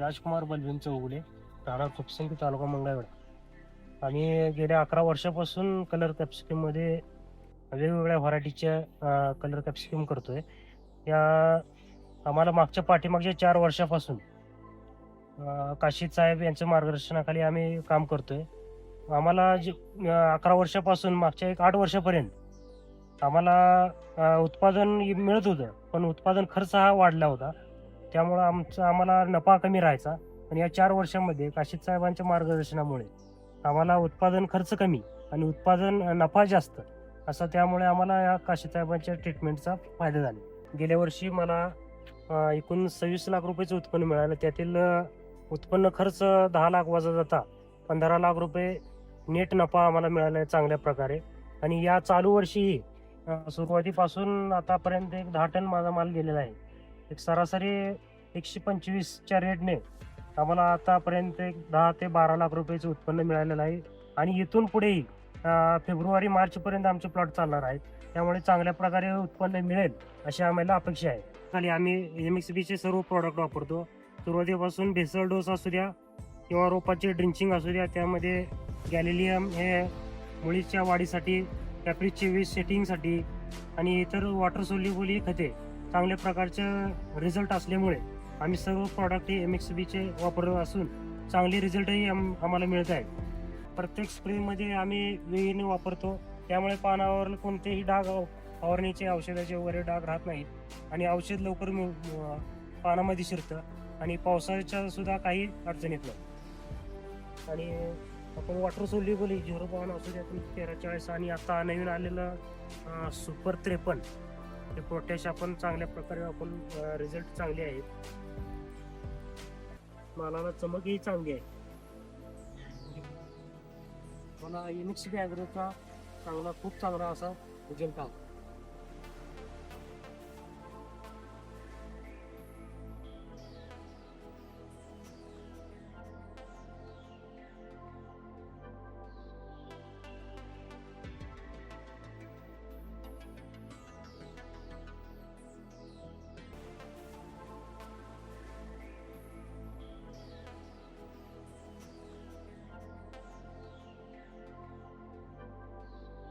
राजकुमार बलवीन चौगुले राणा खुपसिंग तालुका मंगळवेढा. आम्ही गेल्या अकरा वर्षापासून कलर कॅप्सिकममध्ये वेगवेगळ्या व्हरायटीच्या कलर कॅप्सिकम करतोय. या आम्हाला मागच्या पाठीमागच्या चार वर्षापासून काशी काशीद साहेब यांच्या मार्गदर्शनाखाली आम्ही काम करतोय. आम्हाला जे अकरा वर्षापासून मागच्या एक आठ वर्षापर्यंत आम्हाला उत्पादन मिळत होतं पण उत्पादन खर्च हा वाढला होता. त्यामुळं आमचं आम्हाला नफा कमी राहायचा. पण या चार वर्षामध्ये काशीद साहेबांच्या मार्गदर्शनामुळे आम्हाला उत्पादन खर्च कमी आणि उत्पादन नफा जास्त असं त्यामुळे आम्हाला या काशीद साहेबांच्या ट्रीटमेंटचा फायदा झाला. गेल्या वर्षी मला एकूण सव्वीस लाख रुपयेचं उत्पन्न मिळालं. त्यातील उत्पन्न खर्च दहा लाख वाजा जाता पंधरा लाख रुपये नेट नफा आम्हाला मिळाला आहे चांगल्या प्रकारे. आणि या चालू वर्षीही सुरुवातीपासून आतापर्यंत एक दहा टन माझा माल गेलेला आहे. एक सरासरी एकशे पंचवीसच्या रेटने आम्हाला आतापर्यंत एक दहा ते बारा लाख रुपयाचं उत्पन्न मिळालेलं आहे. आणि इथून पुढेही फेब्रुवारी मार्चपर्यंत आमचे प्लॉट चालणार आहेत. त्यामुळे चांगल्या प्रकारे उत्पन्न मिळेल अशी आम्हाला अपेक्षा आहे. खाली आम्ही एम एक्स बीचे सर्व प्रॉडक्ट वापरतो. सुरुवातीपासून भेसळ डोस असू द्या किंवा रोपाचे ड्रिंचिंग असू द्या त्यामध्ये गॅलेलियम हे मुळीच्या वाढीसाठी कॅप्रिजचे वीज सेटिंगसाठी आणि इतर वॉटर सोल्युबल खते चांगल्या प्रकारचे रिझल्ट असल्यामुळे आम्ही सर्व प्रॉडक्ट एम एक्स बीचे वापरत असून चांगले रिझल्टही आम आम्हाला मिळत आहेत. प्रत्येक स्प्रेमध्ये आम्ही वेळीने वापरतो. त्यामुळे पानावर कोणतेही डाग फवारणीचे औषधाचे वगैरे डाग राहत नाहीत. आणि औषध लवकर मिळ- पानामध्ये शिरतं आणि पावसाच्या सुद्धा काही अडचण येत नाही. आणि आपण वॉटर सोल्युबल झिरो पावन असू द्या तेरा चाळीस आणि आता नवीन आलेलं सुपर त्रेपन्न. ते पोटॅश आपण चांगल्या प्रकारे आपण रिझल्ट चांगले आहेत. मालाला चमकही चांगली आहे. मला युनिक्स बॅगचा चांगला खूप चांगला असा रिझल्ट आला